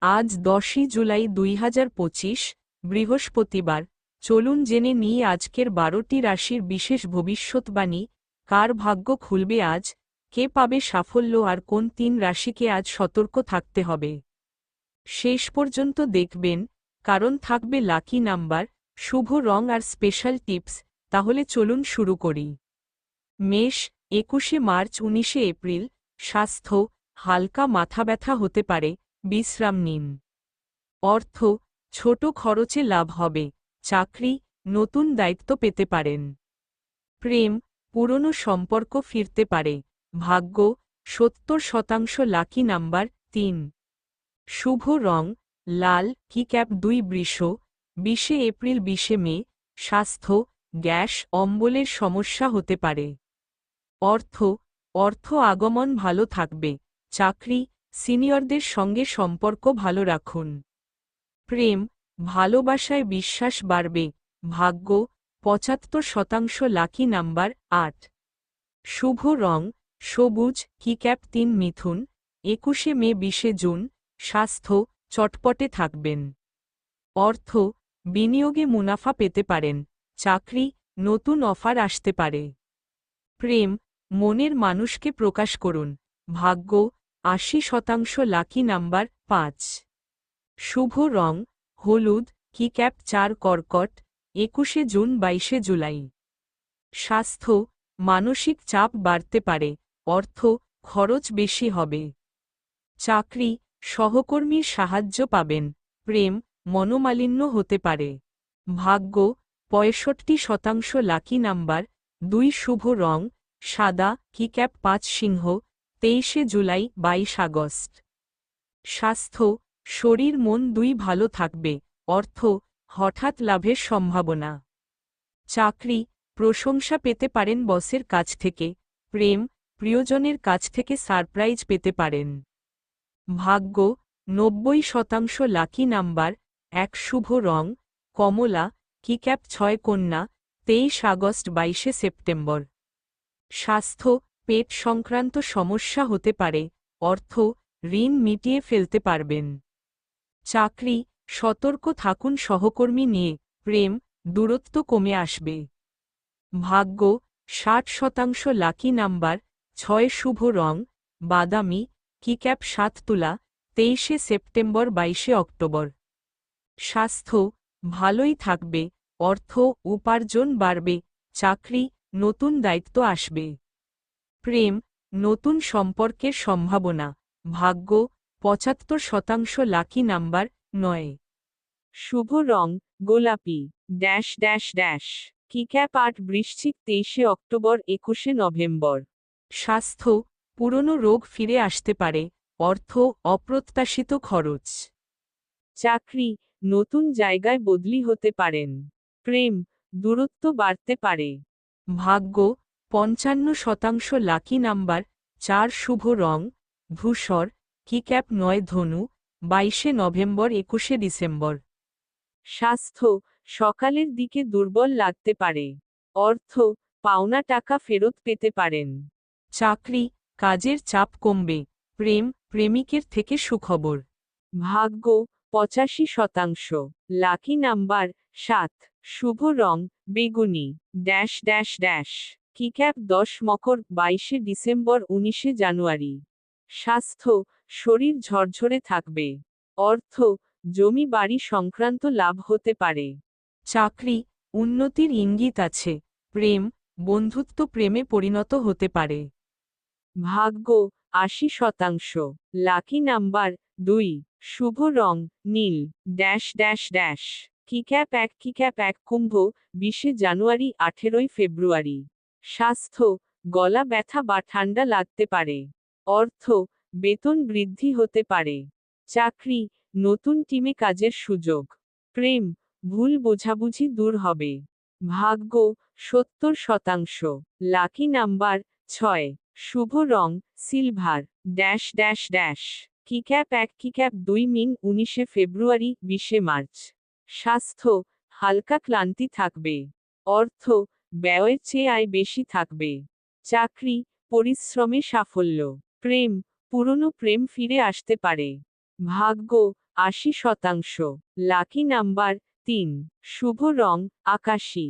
আজ দশই জুলাই দুই হাজার পঁচিশ, বৃহস্পতিবার। চলুন জেনে নিই আজকের বারোটি রাশির বিশেষ ভবিষ্যৎবাণী। কার ভাগ্য খুলবে আজ? কে পাবে সাফল্য? আর কোন তিন রাশিকে আজ সতর্ক থাকতে হবে? শেষ পর্যন্ত দেখবেন, কারণ থাকবে লাকি নাম্বার, শুভ রং আর স্পেশাল টিপস। তাহলে চলুন শুরু করি। মেষ, একুশে মার্চ, উনিশে এপ্রিল। স্বাস্থ্য, হালকা মাথা ব্যথা হতে পারে। বিশ্রাম নিন। অর্থ, ছোট খরচে লাভ হবে, চাকরি, নতুন দায়িত্ব পেতে পারেন। প্রেম, পুরনো সম্পর্ক ফিরতে পারে, ভাগ্য, সত্তর শতাংশ লাকি নাম্বার তিন। শুভ রং, লাল, কি ক্যাপ দুই বৃষ, বিশে এপ্রিল, বিশে মে, স্বাস্থ্য, গ্যাস, অম্বলের সমস্যা হতে পারে। অর্থ অর্থ আগমন ভালো থাকবে, চাকরি সিনিয়রদের সঙ্গে সম্পর্ক ভালো রাখুন। প্রেম ভালোবাসায় বিশ্বাস বাড়বে। ভাগ্য, পঁচাত্তর শতাংশ লাকি নাম্বার আট। শুভ রং, সবুজ কি ক্যাপ তিন মিথুন। একুশে মে, বিশে জুন। স্বাস্থ্য, চটপটে থাকবেন। অর্থ, বিনিয়োগে মুনাফা পেতে পারেন। চাকরি, নতুন অফার আসতে পারে। প্রেম, মনের মানুষকে প্রকাশ করুন। ভাগ্য আশি শতাংশ লাকি নাম্বার পাঁচ। শুভ রং, হলুদ কি ক্যাপ চার কর্কট, একুশে জুন, বাইশে জুলাই। স্বাস্থ্য, মানসিক চাপ বাড়তে পারে, অর্থ, খরচ বেশি হবে। চাকরি, সহকর্মীর সাহায্য পাবেন, প্রেম, মনোমালিন্য হতে পারে। ভাগ্য, পঁয়ষট্টি শতাংশ লাকি নাম্বার, দুই শুভ রং, সাদা কি ক্যাপ পাঁচ সিংহ তেইশে জুলাই, বাইশ আগস্ট। স্বাস্থ্য, শরীর, মন দুই ভালো থাকবে। অর্থ, হঠাৎ লাভের সম্ভাবনা। চাকরি, প্রশংসা পেতে পারেন বসের কাছ থেকে। প্রেম, প্রিয়জনের কাছ থেকে সারপ্রাইজ পেতে পারেন। ভাগ্য, নব্বই শতাংশ লাকি নাম্বার, এক শুভ রং, কমলা কি ক্যাপ ছয় কন্যা, তেইশ আগস্ট, বাইশে সেপ্টেম্বর। স্বাস্থ্য পেট সংক্রান্ত সমস্যা হতে পারে, অর্থ, ঋণ মিটিয়ে ফেলতে পারবেন। চাকরি, সতর্ক থাকুন সহকর্মী নিয়ে, প্রেম, দূরত্ব কমে আসবে। ভাগ্য, ষাট শতাংশ লাকি নাম্বার, ছয় শুভ রং, বাদামি কি ক্যাপ সাত তুলা, তেইশে সেপ্টেম্বর, বাইশে অক্টোবর। স্বাস্থ্য, ভালোই থাকবে, অর্থ, উপার্জন বাড়বে, চাকরি, নতুন দায়িত্ব আসবে। প্রেম, নতুন সম্পর্কের সম্ভাবনা, ভাগ্য, পঁচাত্তর শতাংশ লাকি নাম্বার নয়। শুভ রং, গোলাপি, ড্যাশ ড্যাশ ড্যাশ। কিক্যাপ আট বৃশ্চিক তেইশে অক্টোবর একুশে নভেম্বর। স্বাস্থ্য, পুরনো রোগ ফিরে আসতে পারে, অর্থ, অপ্রত্যাশিত খরচ। চাকরি, নতুন জায়গায় বদলি হতে পারেন। প্রেম, দূরত্ব বাড়তে পারে। ভাগ্য পঞ্চান্ন শতাংশ লাকি নাম্বার, চার শুভ রং, ধূসর, কি ক্যাপ নয় ধনু, বাইশে নভেম্বর, একুশে ডিসেম্বর। স্বাস্থ্য, সকালের দিকে দুর্বল লাগতে পারে। অর্থ, পাওনা টাকা ফেরত পেতে পারেন। চাকরি, কাজের চাপ কমবে। প্রেম, প্রেমিকের থেকে সুখবর। ভাগ্য, পঁচাশি শতাংশ। লাকি নাম্বার, সাত। শুভ রং, বেগুনি। Dash dash dash. কিক্যাপ দশ মকর বাইশে ডিসেম্বর উনিশে জানুয়ারি। স্বাস্থ্য, শরীর ঝরঝরে থাকবে। অর্থ, জমি বাড়ি সংক্রান্ত লাভ হতে পারে। চাকরি, উন্নতির ইঙ্গিত আছে। প্রেম, বন্ধুত্ব প্রেমে পরিণত হতে পারে। ভাগ্য, আশি শতাংশ। লাকি নাম্বার, দুই। শুভ রং, নীল। Dash dash dash. কিক্যাপ এক কিক্যাপ এক কুম্ভ, বিশে জানুয়ারি, আঠেরোই ফেব্রুয়ারি। স্বাস্থ্য, গলা ব্যথা বা ঠান্ডা লাগতে পারে। অর্থ, বেতন বৃদ্ধি হতে পারে। চাকরি, নতুন টিমে কাজের সুযোগ। প্রেম, ভুল বোঝাবুঝি দূর হবে। ভাগ্য, সত্তর শতাংশ। লাকি নাম্বার ছয়, শুভ রং, সিলভার। Dash dash dash. কিক্যাপ এক, কিক্যাপ দুই মিন উনিশে ফেব্রুয়ারি, বিশে মার্চ। স্বাস্থ্য, হালকা ক্লান্তি থাকবে। অর্থ ব্যয়ের চেয়ে আয় বেশি থাকবে। চাকরি, পরিশ্রমে সাফল্য, প্রেম, পুরনো প্রেম ফিরে আসতে পারে। ভাগ্য, আশি শতাংশ। লাকি নাম্বার তিন, শুভ রং, আকাশী।